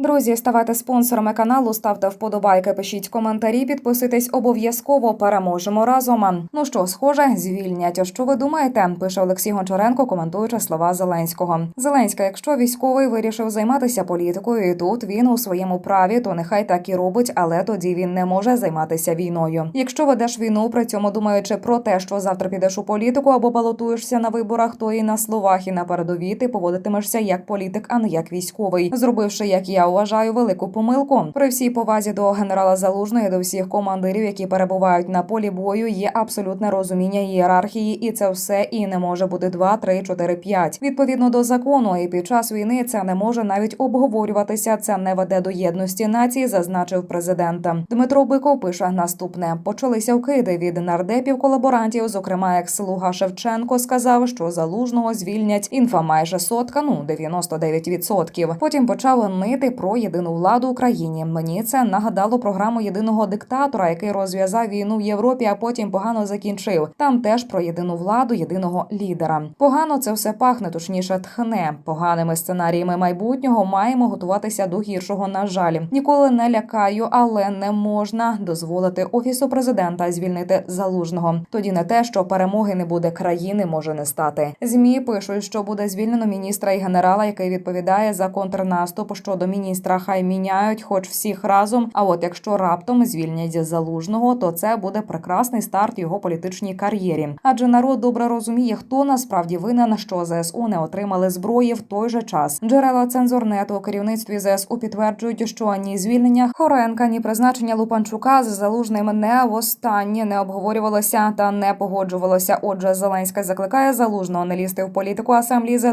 Друзі, ставайте спонсорами каналу, ставте вподобайки, пишіть коментарі, підписуйтесь обов'язково. Переможемо разом. Ну що, схоже, звільнять. А Що ви думаєте? Пише Олексій Гончаренко, коментуючи слова Зеленського. Зеленська, якщо військовий вирішив займатися політикою, і тут він у своєму праві, то нехай так і робить, але тоді він не може займатися війною. Якщо ведеш війну, при цьому думаючи про те, що завтра підеш у політику або балотуєшся на виборах, то і на словах, і на передовій ти поводитимешся як політик, а не як військовий, зробивши, як я вважаю, велику помилку. При всій повазі до генерала Залужного і до всіх командирів, які перебувають на полі бою, є абсолютне розуміння ієрархії, і це все і не може бути 2, 3, 4, 5. Відповідно до закону, і під час війни це не може навіть обговорюватися. Це не веде до єдності нації, зазначив президент. Дмитро Биков пише наступне: почалися вкиди від нардепів колаборантів. Зокрема, екс-слуга Шевченко сказав, що залужного звільнять інфа майже сотка, ну 99%. Потім почав нити про єдину владу Україні. Мені це нагадало програму єдиного диктатора, який розв'язав війну в Європі, а потім погано закінчив. Там теж про єдину владу, єдиного лідера. Погано це все пахне, точніше тхне. Поганими сценаріями майбутнього маємо готуватися до гіршого. На жаль, ніколи не лякаю, але не можна дозволити офісу президента звільнити залужного. Тоді не те, що перемоги не буде країни, може не стати. Змі пишуть, що буде звільнено міністра і генерала, який відповідає за контрнаступ. Щодо міністра, хай міняють, хоч всіх разом. А от якщо раптом звільнять залужного, то це буде прекрасний старт його політичній кар'єрі. Адже народ добре розуміє, хто насправді винен, що ЗСУ не отримали зброї в той же час. Джерела цензорнету у керівництві ЗСУ підтверджують, що ні звільнення Хоренка, ні призначення Лупанчука з залужним не востаннє не обговорювалося та не погоджувалося. Отже, Зеленська закликає залужного не лізти в політику, а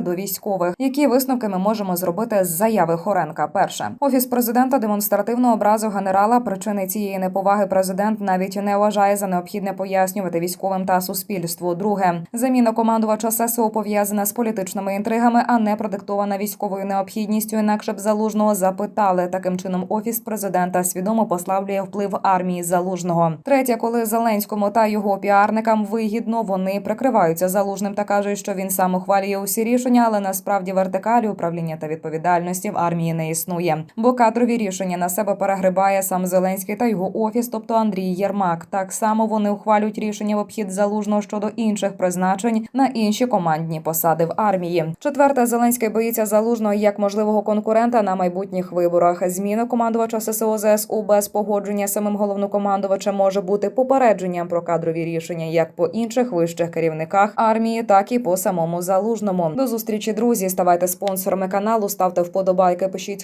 до військових. Які висновки ми можемо зробити з заяви Хоренка? Перше, офіс президента демонстративно образив генерала. Причини цієї неповаги президент навіть не вважає за необхідне пояснювати військовим та суспільству. Друге, заміна командувача ССО пов'язана з політичними інтригами, а не продиктована військовою необхідністю. Інакше б залужного запитали. Таким чином, офіс президента свідомо послаблює вплив армії залужного. Третє, коли Зеленському та його піарникам вигідно, вони прикриваються залужним та кажуть, що він сам ухвалює усі рішення, але насправді вертикалі управління та відповідальності в армії не існує. Бо кадрові рішення на себе перегрибає сам Зеленський та його офіс, тобто Андрій Єрмак. Так само вони ухвалюють рішення в обхід залужного щодо інших призначень на інші командні посади в армії. Четверте, Зеленський боїться залужного як можливого конкурента на майбутніх виборах. Зміна командувача ССО ЗСУ без погодження самим головнокомандувачем може бути попередженням про кадрові рішення як по інших вищих керівниках армії, так і по самому залужному. До зустрічі, друзі. Ставайте спонсорами каналу, ставте вподобайки, пишіть